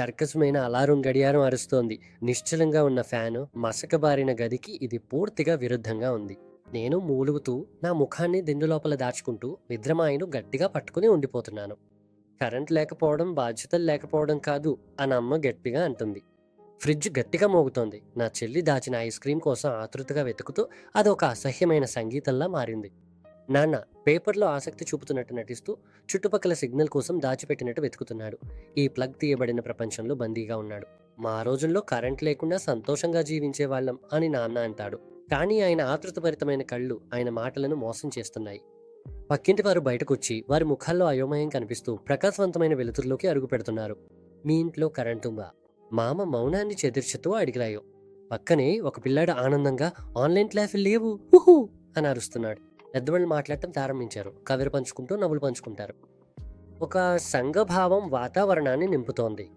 కర్కశమైన alarm గడియారం అరుస్తోంది. నిశ్చలంగా ఉన్న ఫ్యాను మసకబారిన గదికి ఇది పూర్తిగా విరుద్ధంగా ఉంది. నేను మూలుగుతూ నా ముఖాన్ని దిండు లోపల దాచుకుంటూ నిద్రమాయను గట్టిగా పట్టుకుని ఉండిపోతున్నాను. కరెంట్ లేకపోవడం బాధ్యతలు లేకపోవడం కాదు అని అమ్మ గట్టిగా అంటుంది. ఫ్రిడ్జ్ గట్టిగా మోగుతోంది. నా చెల్లి దాచిన ఐస్ క్రీం కోసం ఆతృతగా వెతుకుతూ అది ఒక అసహ్యమైన సంగీతంలా మారింది. నాన్న పేపర్లో ఆసక్తి చూపుతున్నట్టు నటిస్తూ చుట్టుపక్కల సిగ్నల్ కోసం దాచిపెట్టినట్టు వెతుకుతున్నాడు. ఈ ప్లగ్ తీయబడిన ప్రపంచంలో బందీగా ఉన్నాడు. మా రోజుల్లో కరెంట్ లేకుండా సంతోషంగా జీవించే వాళ్ళం అని నాన్న అంటాడు. కానీ ఆయన ఆతృతభరితమైన కళ్ళు ఆయన మాటలను మోసం చేస్తున్నాయి. పక్కింటి వారు బయటకొచ్చి వారి ముఖాల్లో అయోమయం కనిపిస్తూ ప్రకాశవంతమైన వెలుతురులోకి అరుగు పెడుతున్నారు. మీ ఇంట్లో కరెంటుందా మామ మౌనాన్ని చెదిర్చుతూ అడిగిరాయో. పక్కనే ఒక పిల్లాడు ఆనందంగా ఆన్లైన్ క్లాసులు లేవు. అని అరుస్తున్నాడు. పెద్దవాళ్ళు మాట్లాడటం ప్రారంభించారు. కవిరి పంచుకుంటూ నవ్వులు పంచుకుంటారు. ఒక సంఘభావం వాతావరణాన్ని నింపుతోంది.